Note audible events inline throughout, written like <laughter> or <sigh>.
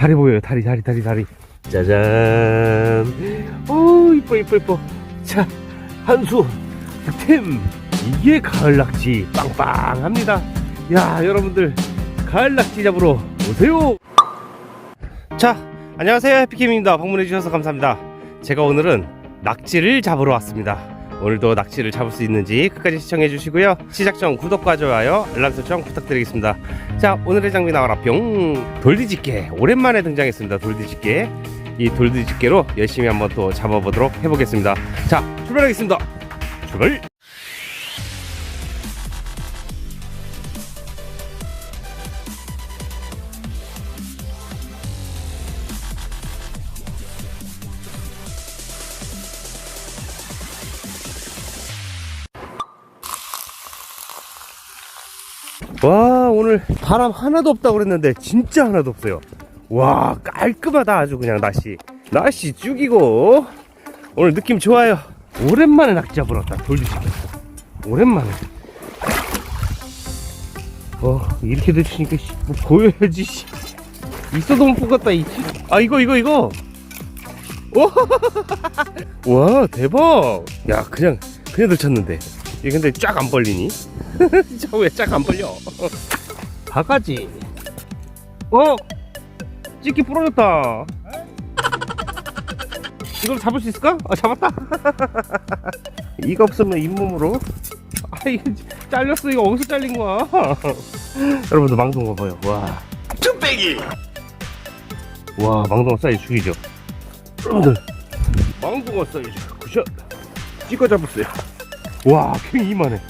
다리 보여요. 다리 다리 다리 다리. 짜잔. 오 이뻐 이뻐 이뻐. 자 한수 득템. 이게 가을 낙지. 빵빵합니다. 야 여러분들 가을 낙지 잡으러 오세요. 자 안녕하세요. 해피캠입니다. 방문해 주셔서 감사합니다. 제가 오늘은 낙지를 잡으러 왔습니다 오늘도 낙지를 잡을 수 있는지 끝까지 시청해 주시고요. 시작 전 구독과 좋아요 알람 설정 부탁드리겠습니다. 자 오늘의 장비 나와라. 뿅! 돌디집게. 오랜만에 등장했습니다 돌디집게. 이 돌디집게로 열심히 한번 또 잡아보도록 해보겠습니다. 자 출발하겠습니다. 출발 와 오늘 바람 하나도 없다고 그랬는데 진짜 하나도 없어요. 와 깔끔하다 아주 그냥 날씨. 날씨 죽이고. 오늘 느낌 좋아요. 오랜만에 낙지 잡으러 왔다. 돌리시겠어 오랜만에. 어 이렇게 되시니까 씨, 뭐 보여야지 씨. 있어도 못. 씨. 아 이거 이거 이거. 와, <laughs> 와 대박. 야 그냥 그냥 들쳤는데. 이게 근데 쫙 안 벌리니 <laughs> 저왜쫙안 벌려? <laughs> 바가지. 어? 찍기 부러졌다. <laughs> 이걸 잡을 수 있을까? 아 잡았다. 이거 없으면 잇몸으로? 아 이거 잘렸어. 이거 어디서 잘린 거야? 여러분들 망둥어 봐요. 와. 쭈빼기! 와 망둥어 사이즈 죽이죠. 여러분들. 망둥어 사이즈 굿샷. 찍어 잡았어요. 와 그냥 이만해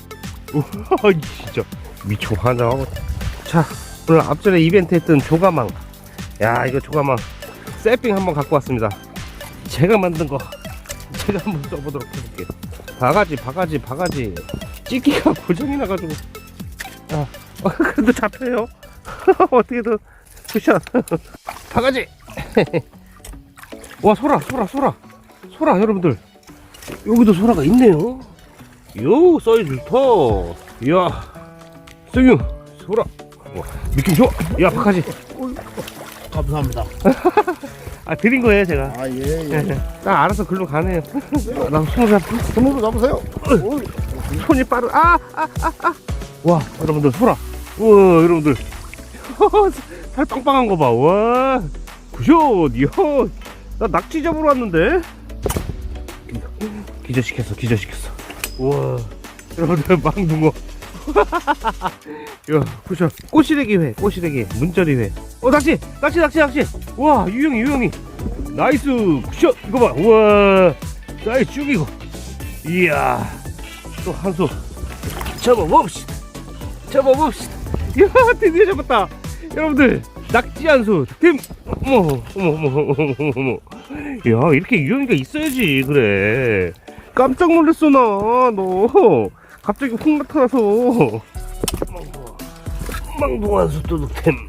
우와 진짜. 미쳐 환장하고 자 오늘 앞전에 이벤트 했던 조가망. 야 이거 조가망. 세핑 한번 갖고 왔습니다. 제가 만든 거. 제가 한번 써보도록 해볼게요. 바가지 바가지 바가지. 찍기가 <laughs> 고장이 나가지고. 아 어, 그래도 잡혀요? <laughs> 어떻게든 굿샷 <laughs> 바가지! 와 소라 소라 소라. 소라 여러분들. 여기도 소라가 있네요 요 사이즈 좋다. 이야 승유 소라. 와, 느낌 좋아. 야 박하지. 감사합니다. <laughs> 아 드린 거예요 제가? 아, 예, 예. 딱 알아서 글로 가네요 나 스무 살 손으로 잡으세요. 어이, 손이 빠르 아아아아 와 여러분들 소라. 우와 여러분들. <laughs> 살 빵빵한 거봐와 굿샷. 이야 나 낙지 잡으러 왔는데. 기절시켰어 기절시켰어 우와 여러분들 <laughs> 망둥어. 야 굿샷 꼬시래기 회 꼬시래기 문자리 회어 낚시 낚시 낚시 낚시. 와 유영이 유영이. 나이스 굿샷 이거 봐. 우와 사이즈 죽이고. 이야 또 한수 잡아봅시다. 잡아봅시다. 이야 드디어 잡았다. 여러분들 낙지 한수 어머 어머 어머 어머 어머 어머. 야 이렇게 유형이가 있어야지 그래 깜짝 놀랐어 나너. 갑자기 훅 나타나서. 한수 또 득템.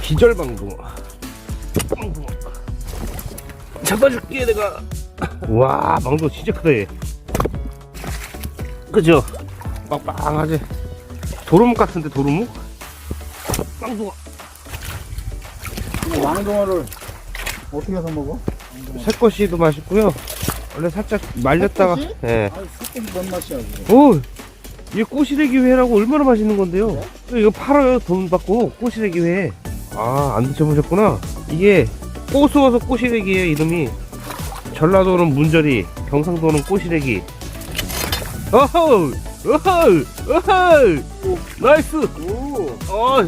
기절 망둥어 망둥어 잡아줄게 내가. 와 망둥어 진짜 크다 얘. 그죠? 빵빵하지. 도루묵 같은데 도루묵? 이 왕동어를 어떻게 해서 먹어? 새꼬시도 맛있고요 원래 살짝 말렸다가? 예. 아, 새끼 뭔 맛이야. 오! 이게 꼬시래기 회라고 얼마나 맛있는 건데요 이거 팔아요 돈 받고 꼬시래기 회 아 안 드셔보셨구나 이게 꼬수어서 꼬시래기예요 이름이 전라도는 문절이 경상도는 꼬시래기 어허 어허 어허 나이스 오, 어,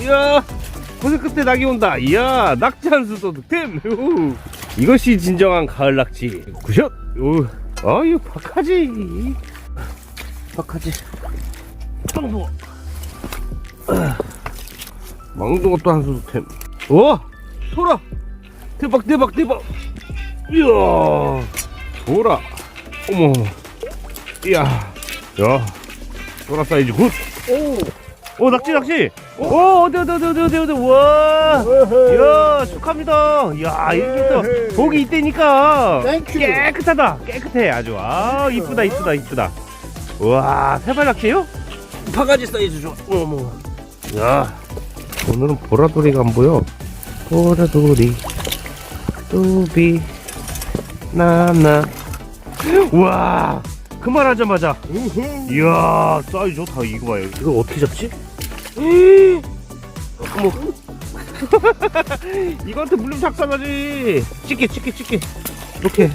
이야, 고생 끝에 낙이 온다. 이야, 낙지 한 수도 득템. 우. 이것이 진정한 가을 낙지. 굿샷. 오, 아, 이거 박하지. 박하지. 망둥어. 아, 망둥어 또 한수 득템. 와, 소라. 대박, 대박, 대박. 이야, 소라. 어머, 이야, 야, 소라 사이즈 굿. 오, 오 낙지 낙지 오 어디 어디 어디 어디 어디 어디 와. 이야 축하합니다. 이야 이렇게 또. 복이 있다니까. 땡큐. 깨끗하다. 깨끗해. 아주. 아 이쁘다 이쁘다 이쁘다. 우와 세발 낙지요? 바가지 사이즈 좋아 어머. 야 오늘은 보라돌이가 안 보여. 보라돌이. 뚜비. 나나. 우와 그 말 하자마자. 이야 사이즈 좋다. 이거 봐요. 이거 어떻게 잡지? 어머. <laughs> 이거한테 물림 작살나지. 찍게, 찍게, 찍게. 이렇게.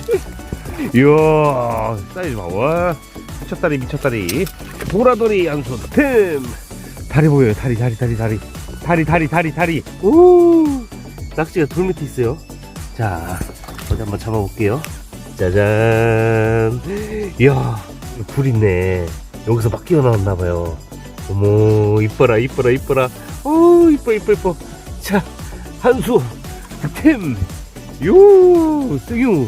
이야, 사이즈 봐. 와. 미쳤다리, 미쳤다리. 보라돌이 양손 틈. 다리 보여요. 다리, 다리, 다리, 다리. 다리, 다리, 다리, 다리. 오. 낙지가 돌 밑에 있어요. 자, 어디 한번 잡아볼게요. 짜잔. 이야, 불 있네. 여기서 막 끼어나왔나봐요. 어머 이뻐라 이뻐라 이뻐라. 오 이뻐 이뻐 이뻐. 자 한수 템요 승유.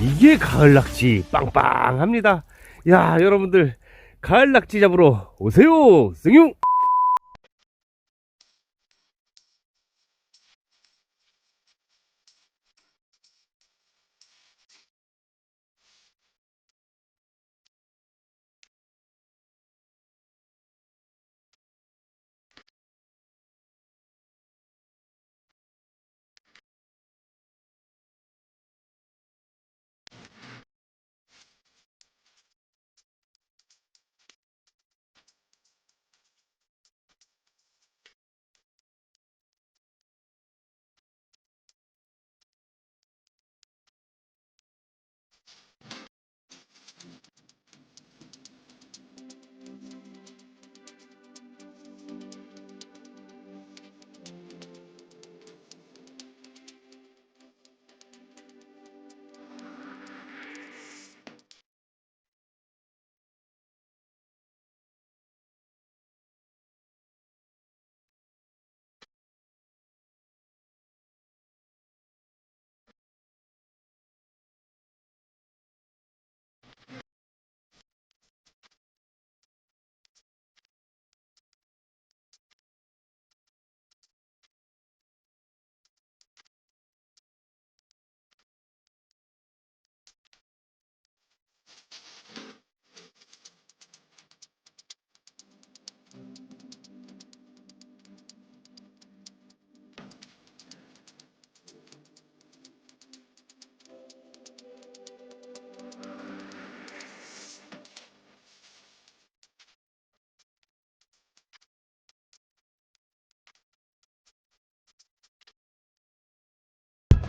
이게 가을 낙지 빵빵합니다. 야 여러분들 가을 낙지 잡으러 오세요 승유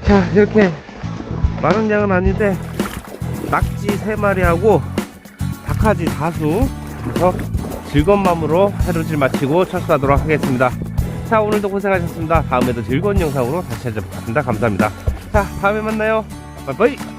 자 이렇게 많은 양은 아닌데 낙지 3마리하고 닭하지 다수 그래서 즐거운 마음으로 하루질 마치고 철수하도록 하겠습니다. 자 오늘도 고생하셨습니다. 다음에도 즐거운 영상으로 다시 찾아뵙겠습니다. 감사합니다. 자 다음에 만나요. 빠이빠이